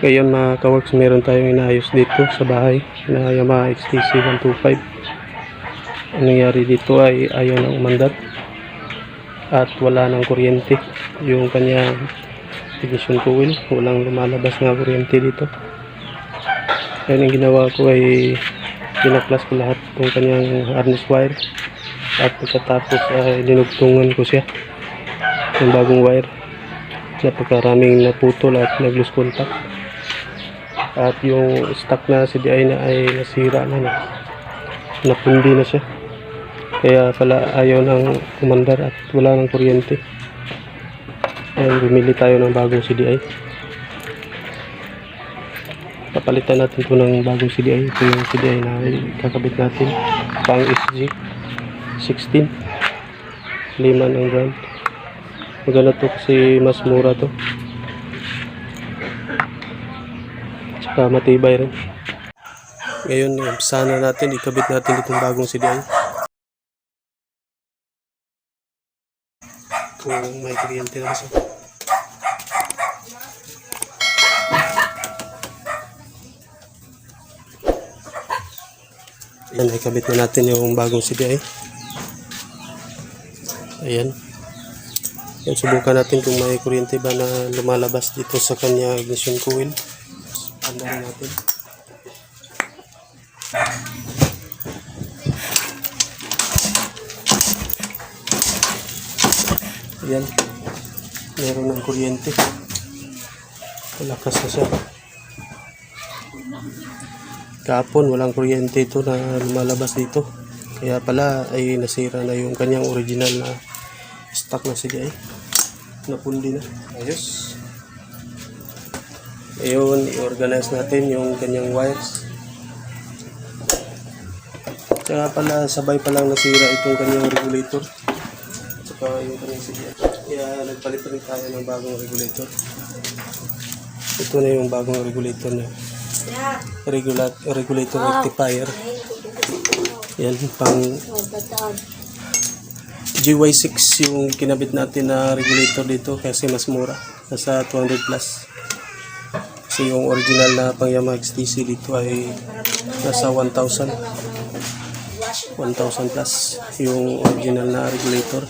Ngayon mga kaworks, meron tayong inaayos dito sa bahay na Yamaha XTC 125. Ang nangyari dito ay ayaw na umandar at wala ng kuryente. Yung kanyang ignition coil, walang lumalabas na kuryente dito. Kaya ang ginawa ko ay pinaklas ko lahat ng kanyang harness wire at pagkatapos ay dinugtungan ko siya ng bagong wire napakaraming naputol at nag-lose contact at yung stock na CDI na ay nasira na na napundi na siya. Kaya pala ayaw ng kumandar at wala ng kuryente. Ayun bumili tayo ng bagong CDI papalitan natin to ng bagong CDI ito yung CDI na kakabit natin. Pang SG 16 lima ng brand maganda to kasi mas mura to tsaka matibay rin ngayon sana natin ikabit natin itong bagong CDI kung may kuryente na kasi Ayan, ikabit na natin yung bagong CDI. Ayan. Yan, subukan natin kung may kuryente ba na lumalabas dito sa kanya ignition coil. Andarin natin. Ayan. Meron ng kuryente. Malakas na siya. Kahapon walang kuryente ito na lumalabas dito. Kaya pala ay nasira na yung kanyang original na stock na CDI. Napundi na. Ayos. Ngayon, i-organize natin yung kanyang wires. Kaya pala, sabay pa lang nasira itong kanyang regulator. Tsaka yung kanyang CDI. Kaya nagpalit rin tayo ng bagong regulator. Ito na yung bagong regulator niya. Regular, regulator rectifier. Yan, pang GY6 yung kinabit natin na regulator dito kasi mas mura. Nasa 200 plus. Kasi yung original na pang Yamaha XTC dito ay nasa 1,000. 1,000 plus yung original na regulator.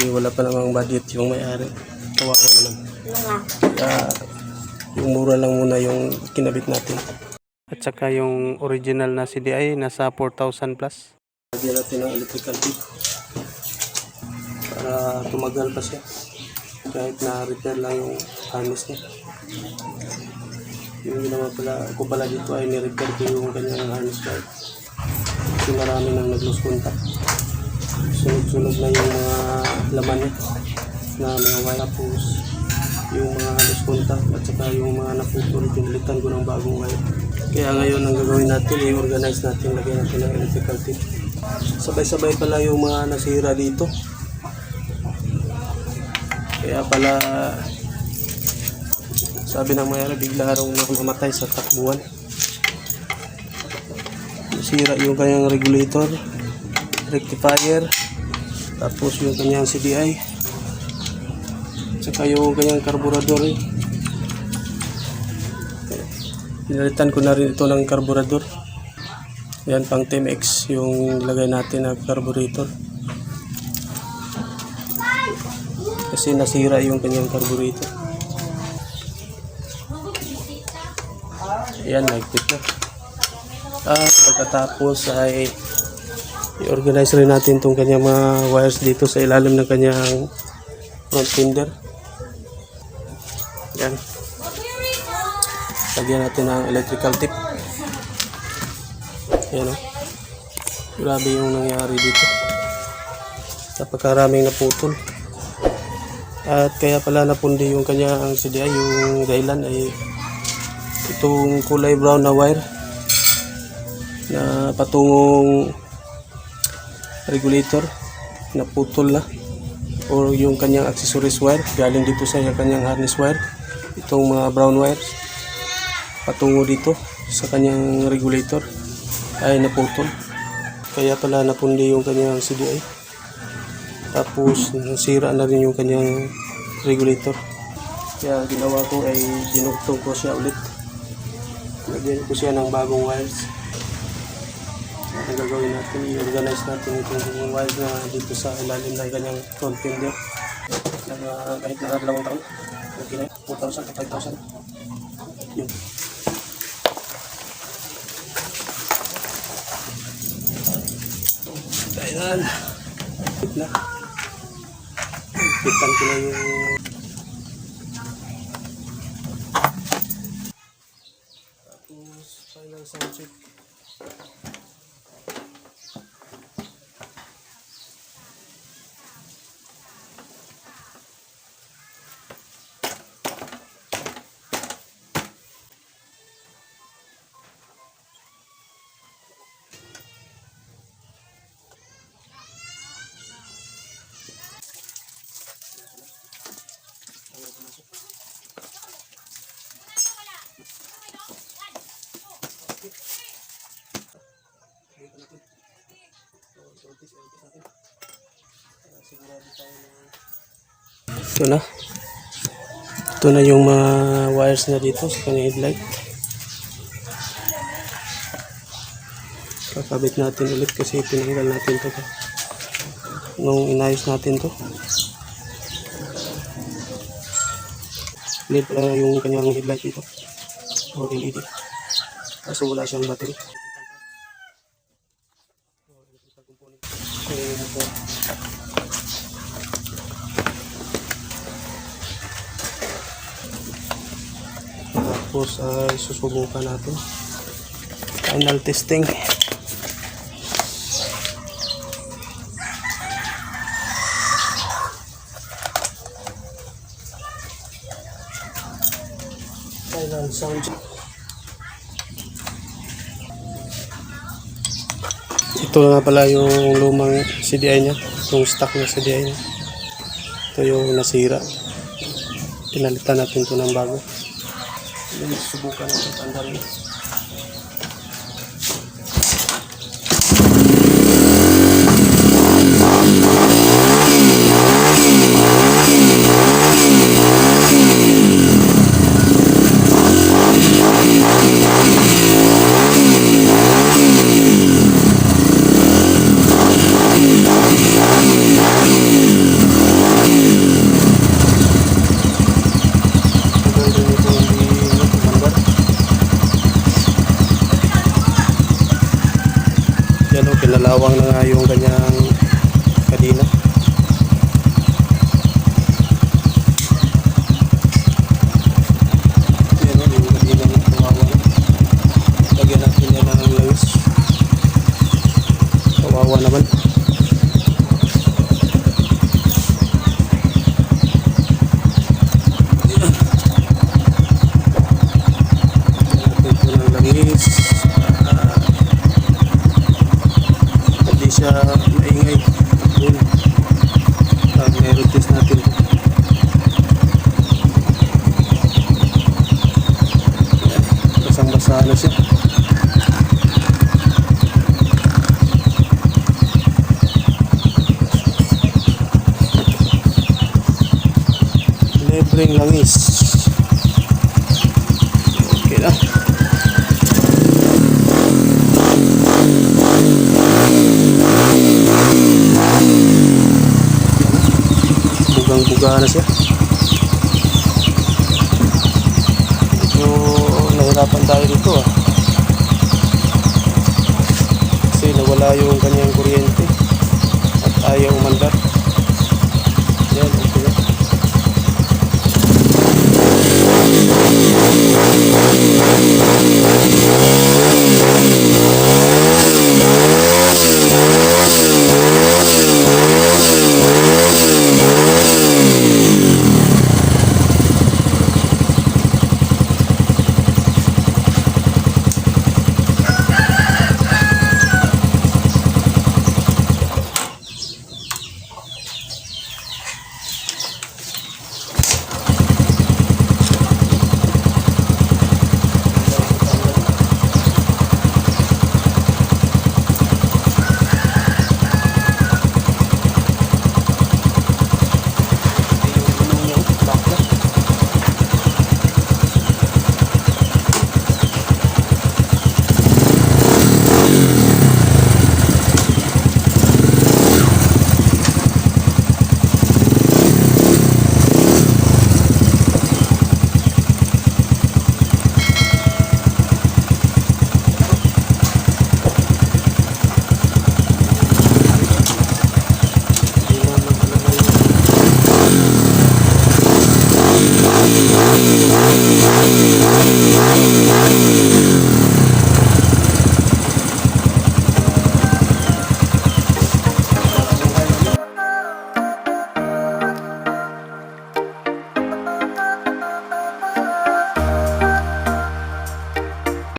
Eh, wala pa namang budget yung may-ari. Kawawa naman. Kaya yung mura lang muna yung kinabit natin. At saka yung original na CDI nasa 4,000 plus. Lagyan natin ng electrical tape para tumagal pa siya kahit na repair lang yung harness niya yung ginawa pala ko pala dito ay ni-repair ko yung kanyang harness guard. Kasi marami nang nag-lose contact. Sunog-sunog na yung mga laman niya na mga wire tapos yung mga loose contact at saka yung mga naputol pinilitan ko ng bagong wire. Kaya ngayon ang gagawin natin i-organize natin lagyan natin ng electrical tape. Sabay-sabay pala yung mga nasira dito. Kaya pala sabi ng mayara bigla raw na namatay sa takbuhan. Nasira yung kanyang regulator, rectifier, tapos yung kanyang CDI, saka yung kanyang carburetor. Eh. Pinalitan ko na rin ito ng carburetor. Yan pang TMX yung lagay natin na carburetor. kasi nasira yung kanyang carburetor. Ayan, nagtip na. At pagkatapos ay i-organize rin natin itong kanyang mga wires dito sa ilalim ng kanyang front fender. Ayan. Lagyan natin ng electrical tip. Ayan o. Grabe yung nangyari dito. Napakaraming naputol. At kaya pala napundi yung kanyang CDI, yung dahilan ay itong kulay brown na wire na patungong regulator na putol na or yung kanyang accessories wire. Galing dito sa kanyang harness wire. Itong mga brown wires patungo dito sa kanyang regulator ay naputol. Kaya pala napundi yung kanyang CDI tapos nasira na rin yung kanyang regulator. Kaya ginawa ko ay dinugtong ko siya ulit. Lagyan ko siya ng bagong wires. Ang gagawin natin, i-organize natin itong wires na dito sa ilalim ng kanyang front fender. Kaya kahit nakadalawang taon, okay na, 4,000 to 5,000. Yun. Ayan. Hit na. Hitan ko na yung sigurado. Ito na. Ito na yung mga wires na dito sa kanyang headlight. Kakabit natin ulit kasi tinanggal natin to nung inayos natin to. LED uh, yung kanyang headlight dito. O LED. Kaso wala siyang battery. Tapos ay susubukan natin. Final testing. Final sound. Ito nga pala yung lumang CDI niya, yung stock na CDI niya. Ito yung nasira. Pinalitan natin ito ng bago. Then, subukan natin tanggalin. Tagal Pinalawang na nga yung kanyang kadina. Yan o, Naghihiga na siya. Medyo nahirapan tayo dito ah. Kasi nawala yung kanyang kuryente at ayaw umandar. Yan,